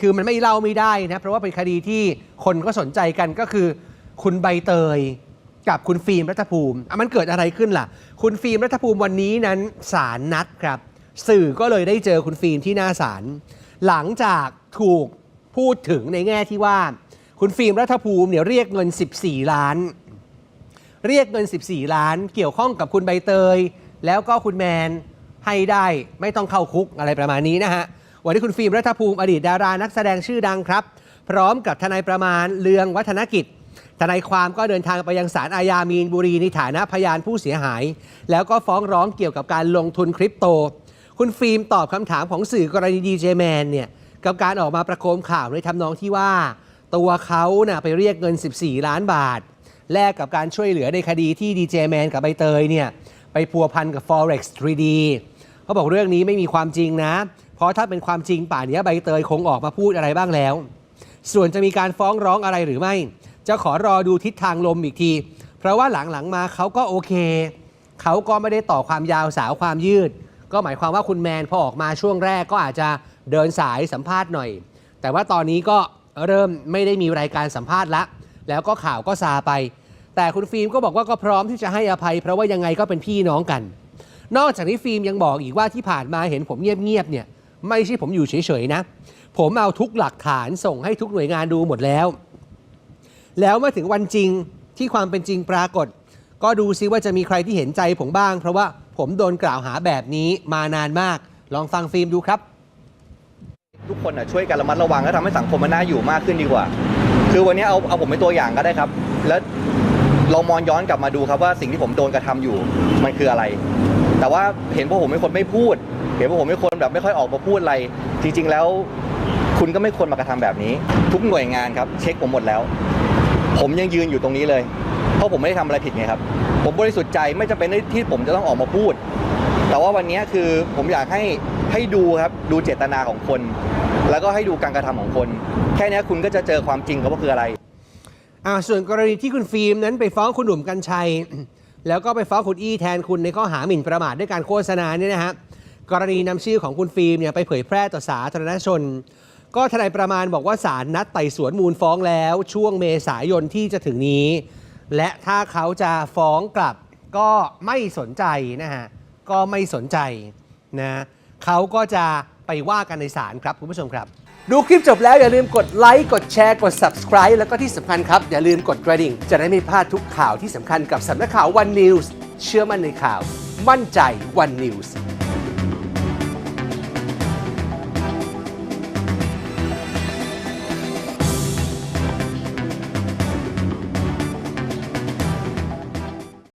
คือมันไม่เล่าไม่ได้นะเพราะว่าเป็นคดีที่คนก็สนใจกันก็คือ คุณใบเตยกับคุณฟิล์มรัฐภูมิอะมันเกิดอะไรขึ้นล่ะ คุณฟิล์มรัฐภูมิวันนี้นั้นศาลนัดครับ สื่อก็เลยได้เจอคุณฟิล์มที่หน้าศาลหลังจากถูกพูดถึงในแง่ที่ว่า คุณฟิล์มรัฐภูมิเนี่ยเรียกเงิน 14 ล้าน เรียกเงิน 14 ล้าน เกี่ยวข้องกับคุณใบเตย แล้วก็คุณแมนให้ได้ไม่ต้องเข้าคุกอะไรประมาณนี้นะฮะ วันนี้คุณฟิล์มรัฐภูมิอดีตดารานักแสดงชื่อดังครับ พร้อมกับทนายประมาณเลืองวัฒนกิจ ทนายความก็เดินทางไปยังศาลอาญามีนบุรีในฐานะพยานผู้เสียหาย แล้วก็ฟ้องร้องเกี่ยวกับการลงทุนคริปโต คุณฟิล์มตอบคำถามของสื่อกรณีดีเจแมนเนี่ยกับการออกมาประโคมข่าวในทำนองที่ว่า ตัวเขาน่ะไปเรียกเงิน 14 ล้านบาท แลกกับการช่วยเหลือในคดีที่ดีเจแมนกับใบเตยเนี่ยไปพัวพันกับ Forex 3D เขาบอกเรื่องนี้ไม่มีความจริงนะ ราะถ้าเป็นความจริงป่านนี้ใบเตยคงออกมาพูดอะไรบ้างแล้ว ส่วนจะมีการฟ้องร้องอะไรหรือไม่ จะขอรอดูทิศทางลมอีกที เพราะว่าหลังๆมาเขาก็โอเค เขาก็ไม่ได้ต่อความยาวสาวความยืด ก็หมายความว่าคุณแมนพอออกมาช่วงแรกก็อาจจะเดินสายสัมภาษณ์หน่อย แต่ว่าตอนนี้ก็เริ่มไม่ได้มีรายการสัมภาษณ์ละ แล้วก็ข่าวก็ซาไป แต่คุณฟิล์มก็บอกว่าก็พร้อมที่จะให้อภัย เพราะว่ายังไงก็เป็นพี่น้องกัน นอกจากนี้ฟิล์มยังบอกอีกว่าที่ผ่านมาเห็นผมเงียบๆเนี่ย ไม่ใช่ผมอยู่เฉยๆนะ ผมเอาทุกหลักฐานส่งให้ทุกหน่วยงานดูหมดแล้ว แล้วเมื่อถึงวันจริงที่ความเป็นจริงปรากฏ ก็ดูซิว่าจะมีใครที่เห็นใจผมบ้าง เพราะว่าผมโดนกล่าวหาแบบนี้มานานมาก ลองฟังฟิล์มดูครับ ทุกคนนะช่วยกันระมัดระวังและทำให้สังคมมันน่าอยู่มากขึ้นดีกว่า คือวันนี้เอาเอาผมเป็นตัวอย่างก็ได้ครับ แล้วเรามองย้อนกลับมาดูครับว่าสิ่งที่ผมโดนกระทำอยู่มันคืออะไร แต่ว่าเห็นว่าผมเป็นคนไม่พูด เห็นว่าผมเป็นคนแบบไม่ค่อยออกมาพูดอะไร จริง ๆ แล้ว คุณก็ไม่ควรมากระทำแบบนี้ ทุกหน่วยงานครับ เช็คผมหมดแล้ว ผมยังยืนอยู่ตรงนี้เลย เพราะผมไม่ได้ทำอะไรผิดไงครับ ผมบริสุทธิ์ใจไม่จำเป็นที่ผมจะต้องออกมาพูด แต่ว่าวันนี้คือผมอยากให้ให้ดูครับดูเจตนาของคน แล้วก็ให้ดูการกระทำของคน แค่นี้คุณก็จะเจอความจริงครับว่าคืออะไรอ่าส่วนกรณีที่คุณฟิล์มนั้นไปฟ้องคุณหนุ่มกัญชัย แล้วก็ไปฟ้องคุณอี้แทนคุณในข้อหาหมิ่นประมาทด้วยการโฆษณาเนี่ยนะฮะ กรณีนำชื่อของคุณฟิล์มเนี่ยไปเผยแพร่ต่อสาธารณชน ก็ทนายประมาณบอกว่าศาลนัดไต่สวนมูลฟ้องแล้ว ช่วงเมษายนที่จะถึงนี้ และถ้าเขาจะฟ้องกลับก็ไม่สนใจนะฮะก็ไม่สนใจนะเขาก็จะไปว่ากันในศาลครับคุณผู้ชมครับ ดูคลิปจบแล้วอย่าลืมกดไลค์กดแชร์กด subscribe แล้วก็ที่สำคัญครับ อย่าลืมกดกระดิ่ง จะได้ไม่พลาดทุกข่าวที่สำคัญกับสำนักข่าว One News เชื่อมั่นในข่าว มั่นใจ One News